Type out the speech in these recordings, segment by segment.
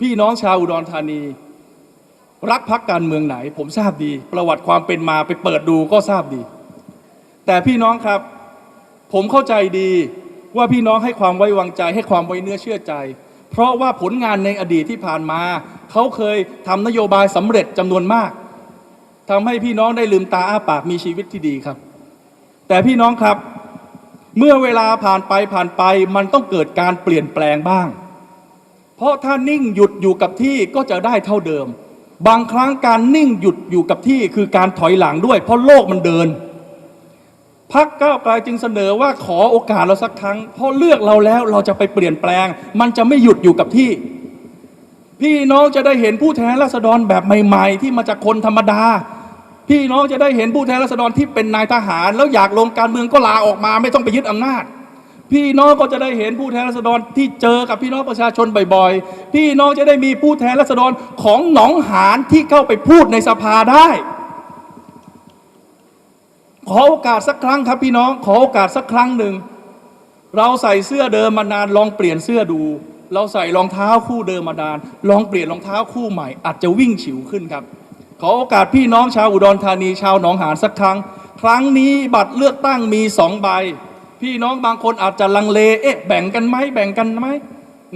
พี่น้องชาวอุดรธานี รักพักการเมืองไหน ผมทราบดี ประวัติความเป็นมาไปเปิดดูก็ทราบดี แต่พี่น้องครับ ผมเข้าใจดีว่าพี่น้องให้ความไว้วางใจ ให้ความไว้เนื้อเชื่อใจ เพราะว่าผลงานในอดีตที่ผ่านมา เขาเคยทำนโยบายสำเร็จจำนวนมากทำให้พี่น้องได้ลืมตาอ้าปากมีชีวิตที่ดีครับ แต่พี่น้องครับ เมื่อเวลาผ่านไปผ่านไปมันต้องเกิดการเปลี่ยนแปลงบ้าง เพราะถ้านิ่งหยุดอยู่กับที่ก็จะได้เท่าเดิม บางครั้งการนิ่งหยุดอยู่กับที่คือการถอยหลังด้วย เพราะโลกมันเดินพักก้าวไกลจึงเสนอว่าขอโอกาสเราสักครั้งเพราะเลือกเราแล้วเราจะไปเปลี่ยนแปลง มันจะไม่หยุดอยู่กับที่ พี่น้องจะได้เห็นผู้แทนราษฎรแบบใหม่ ๆ ที่มาจากคนธรรมดา พี่น้องจะได้เห็นผู้แทนราษฎรที่เป็นนายทหาร แล้วอยากลงการเมืองก็ลาออกมาไม่ต้องไปยึดอำนาจ พี่น้องก็จะได้เห็นผู้แทนราษฎรที่เจอกับพี่น้องประชาชนบ่อยๆ พี่น้องจะได้มีผู้แทนราษฎรของหนองหานที่เข้าไปพูดในสภาได้ ขอโอกาสสักครั้งครับพี่น้อง ขอโอกาสสักครั้งหนึ่ง เราใส่เสื้อเดิมมานานลองเปลี่ยนเสื้อดู เราใส่รองเท้าคู่เดิมมานาน ลองเปลี่ยนรองเท้าคู่ใหม่ อาจจะวิ่งฉิวขึ้นครับ ขอโอกาสพี่น้องชาวอุดรธานีชาวหนองหานสักครั้ง ครั้งนี้บัตรเลือกตั้งมีสองใบ พี่น้องบางคนอาจจะลังเล เอ๊ะแบ่งกันไหมแบ่งกันไหม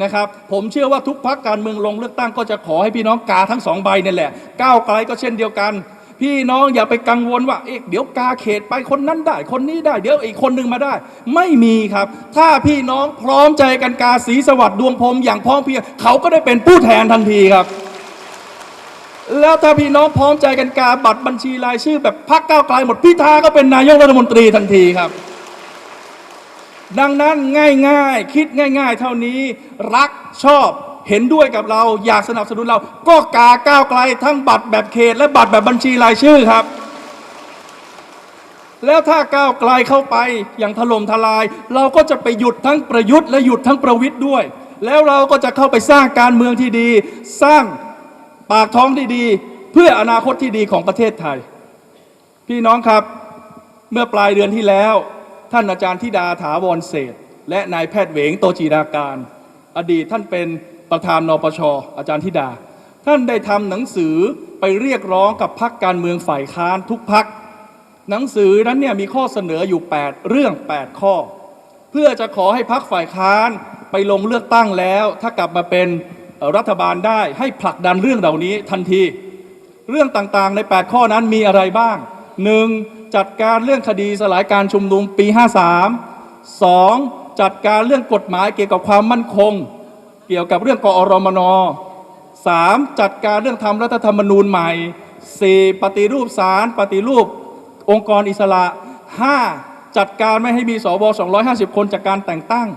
นะครับ ผมเชื่อว่าทุกพักการเมืองลงเลือกตั้งก็จะขอให้พี่น้องกาทั้งสองใบนี่แหละก้าวไกลก็เช่นเดียวกัน พี่น้องอย่าไปกังวลว่าเอ๊ะเดี๋ยวกาเขตไปคนนั้นได้ คนนี้ได้เดี๋ยวอีกคนหนึ่งมาได้ ไม่มีครับ ถ้าพี่น้องพร้อมใจกันกาสีสวัสดิ์ดวงพรมอย่างพร้อมเพรียงเขาก็ได้เป็นผู้แทนทันทีครับแล้วถ้าพี่น้องพร้อมใจกันกาบัตรบัญชีรายชื่อแบบพักก้าวไกลหมดพิธาก็เป็นนายกรัฐมนตรีทันทีครับ ดังนั้นง่ายๆ คิดง่าย ๆ เท่านี้ รักชอบเห็นด้วยกับเราอยากสนับสนุนเรา ก็กาก้าวไกลทั้งบัตรแบบเขต และบัตรแบบบัญชีรายชื่อครับ แล้วถ้าก้าวไกลเข้าไปอย่างถล่มทลาย เราก็จะไปหยุดทั้งประยุทธ์และหยุดทั้งประวิทย์ด้วย แล้วเราก็จะเข้าไปสร้างการเมืองที่ดี สร้างปากท้องที่ดี เพื่ออนาคตที่ดีของประเทศไทย พี่น้องครับเมื่อปลายเดือนที่แล้ว ท่านอาจารย์ธิดาถาวรเศษและนายแพทย์เหวงโตจีราการ อดีตท่านเป็นประธานนปชอาจารย์ธิดา ท่านได้ทำหนังสือไปเรียกร้องกับพักการเมืองฝ่ายค้านทุกพัก หนังสือนั้นเนี่ยมีข้อเสนออยู่ 8 เรื่อง 8 ข้อ เพื่อจะขอให้พักฝ่ายค้านไปลงเลือกตั้งแล้ว ถ้ากลับมาเป็นรัฐบาลได้ให้ผลักดันเรื่องเหล่านี้ทันที เรื่องต่างๆใน 8 ข้อนั้นมีอะไรบ้าง 1. จัดการเรื่องคดีสลายการชุมนุมปี 53 2. จัดการเรื่องกฎหมายเกี่ยวกับความมั่นคง เกี่ยวกับเรื่องกอรมน 3. จัดการเรื่องทำรัฐธรรมนูญใหม่ 4. ปฏิรูปศาลปฏิรูปองค์กรอิสระ 5. จัดการไม่ให้มีสว250 คนจากการแต่งตั้ง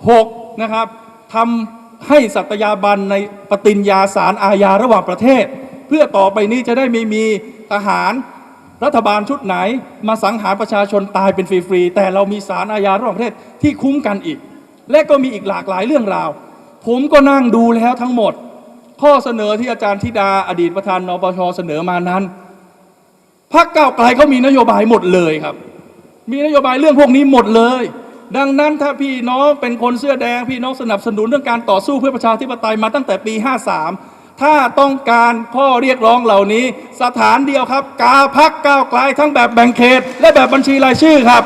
6. นะครับทำให้สัตยาบันในปฏิญญาสารอาญาระหว่างประเทศ เพื่อต่อไปนี้จะได้ไม่มีทหาร รัฐบาลชุดไหนมาสังหารประชาชนตายเป็นฟรีๆ แต่เรามีสารอาญาระหว่างประเทศที่คุ้มกันอีก และก็มีอีกหลากหลายเรื่องราว ผมก็นั่งดูแล้วทั้งหมด ข้อเสนอที่อาจารย์ธิดาอดีตประธานนปชเสนอมานั้นพรรคก้าวไกลเขามีนโยบายหมดเลยครับ มีนโยบายเรื่องพวกนี้หมดเลย ดังนั้นถ้าพี่น้องเป็นคนเสื้อแดง พี่น้องสนับสนุนเรื่องการต่อสู้เพื่อประชาธิปไตยมาตั้งแต่ปี 53 ถ้าต้องการข้อเรียกร้องเหล่านี้ สถานเดียวครับ กาพักก้าวไกลทั้งแบบแบ่งเขต และแบบบัญชีรายชื่อครับ